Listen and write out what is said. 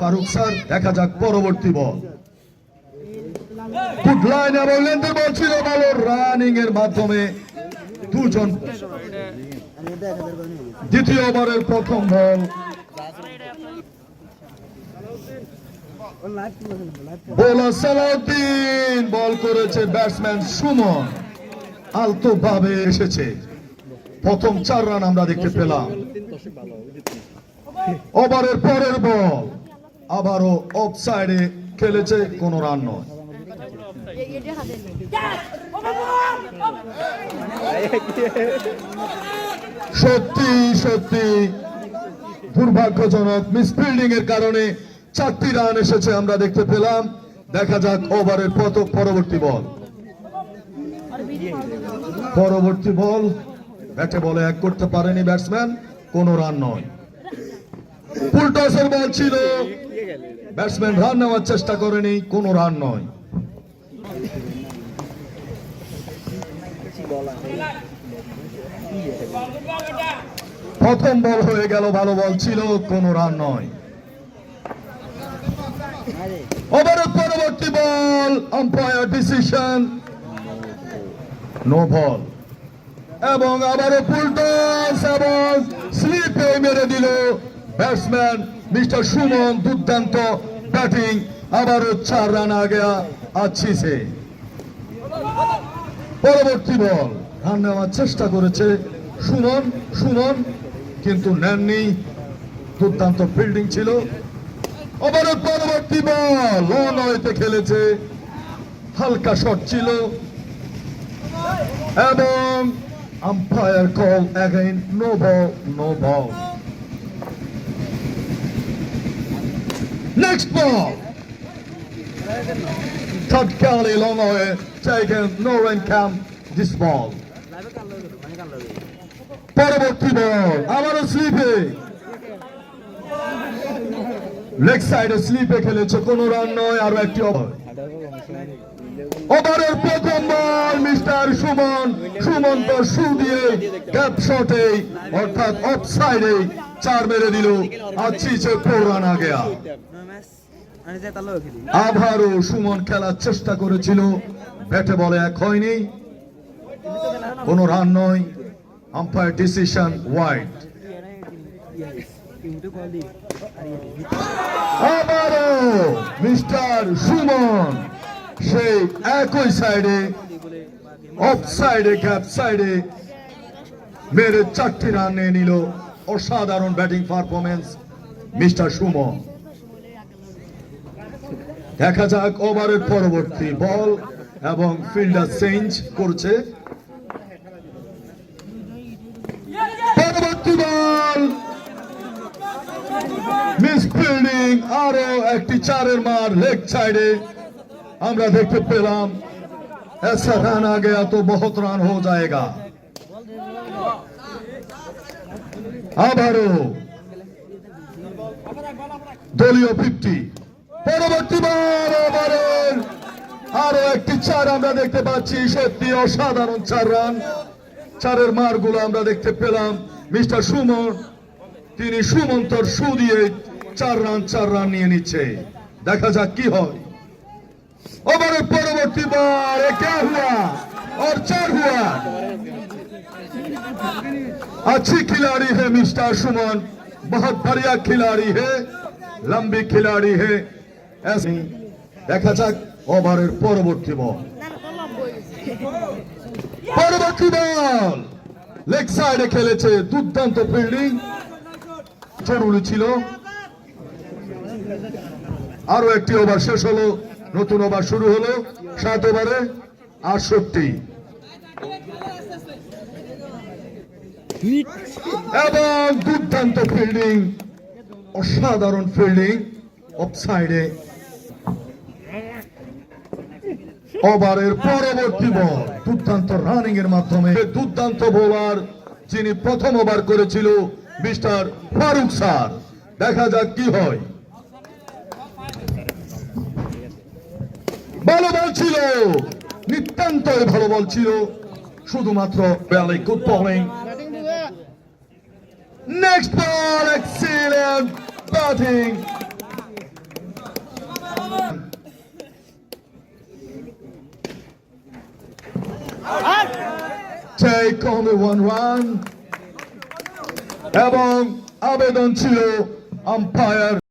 Faruk sir, দেখা যাক পরবর্তী বল। গুড লাইন এবং লেন্থের বল ছিল ভালো রানিং এর মাধ্যমে দুজন দ্বিতীয় ওভারের প্রথম বল। বোলার সালাউদ্দিন, বল করেছে ব্যাটসম্যান সুমন। আলতো ভাবে এসেছে। প্রথম চার রান আমরা দেখতে পেলাম। ওভারের পরের বল। আবারও অফ সাইডে খেলেছে কোনো রান নয়। সত্যি সত্যি দুর্ভাগ্যজনক মিসফিল্ডিং এর কারণে চারটি রান এসেছে আমরা দেখতে পেলাম। দেখা যাক ওভারের পত পরবর্তী বল। পরবর্তী বল, ব্যাটে বলে এক করতে পারেনি ব্যাটসম্যান কোনো রান নয়। টসের বল ছিল। ব্যাটসম্যান রান নেওয়ার চেষ্টা করেনি, কোনো রান নয়। প্রথম বল হয়ে গেল, ভালো বল ছিল, কোনো রান নয়। ওভারের পরবর্তী ball umpire decision no ball এবং আবারও ফুলটস এবং স্লিপে মেরে দিল। ব্যাটসম্যান মিস্টার সুমন দুর্দান্ত ব্যাটিং। আবারও চার রান আগে আছি সে পরবর্তী বল। রান নেওয়ার চেষ্টা করেছে সুমন। সুমন কিন্তু নেননি। দুর্দান্ত ফিল্ডিং ছিল। ওভারের পরবর্তী বল। লন খেলেছে। হালকা শট ছিল। এবং umpire call again no ball no ball next ball Tadkali long away, taken no run count this ball. পরবর্তী বল আবারও স্লিপে লেগ সাইডে স্লিপে খেলেছে কোনো রান নয় আরও একটি ওভারের প্রথম বল মিস্টার সুমন সুমন তো শু দিয়ে গ্যাপ শটে অর্থাৎ অফ সাইডে চার মেরে দিল। আছি সে ফোর রান আগে আবারও সুমন খেলার চেষ্টা করেছিল। ব্যাটে বলে এক হয়নি। কোনো রান নয়। আম্পায়ার ডিসিশন ওয়াইড আবারও মিস্টার সুমন, সেই একই সাইডে অফ সাইডে ক্যাপ সাইডে মেরে চারটি রান নিয়ে নিল অসাধারণ ব্যাটিং পারফরমেন্স মিস্টার সুমন। দেখা যাক, ওভারের পরবর্তী বল এবং ফিল্ডার চেঞ্জ করছে পরবর্তী বল মিস ফিল্ডিং আরো একটি চারের মার লেগ সাইডে আমরা দেখতে পেলাম ऐसा रन आ गया तो बहुत रन हो जाएगा আবারও দলীয় ফিফটি পরবর্তী বার ওভারের আরো একটি চার আমরা দেখতে পাচ্ছি সত্যি অসাধারণ চার রান চারের মারগুলো আমরা দেখতে পেলাম মিস্টার সুমন তিনি সুমন্তর সু দিয়ে চার রান চার রান নিয়ে নিচ্ছে দেখা যাক কি হয় ওভারের পরবর্তী বার এ क्या हुआ और चार हुआ अच्छी खिलाड़ी है मिस्टर सुमन बहुत बढ़िया खिलाड़ी है लंबी खिलाड़ी है ऐसे দেখা যাক ওভারের পরবর্তী বল পরবর্তী বল লেগ সাইডে খেলেছে দুর্দান্ত ফিল্ডিং জরুরি ছিল আরও একটি ওভার শেষ হলো, নতুন ওভার শুরু হলো, সাত ওভারে আটষট্টি। এবং দুর্দান্ত ফিল্ডিং অসাধারণ ফিল্ডিং অফ সাইডে ওভারের পরবর্তী বল দুর্দান্ত রানিং এর মাধ্যমে। দুর্দান্ত বোলার যিনি প্রথম ওভার করেছিল, মিস্টার ফারুক স্যার। দেখা যাক কি হয়। ভালো বল ছিল। নিত্যান্ত ভালো বল ছিল। শুধুমাত্র বেলে good next ball excellent batting এবং আবেদন ছিল আম্পায়ার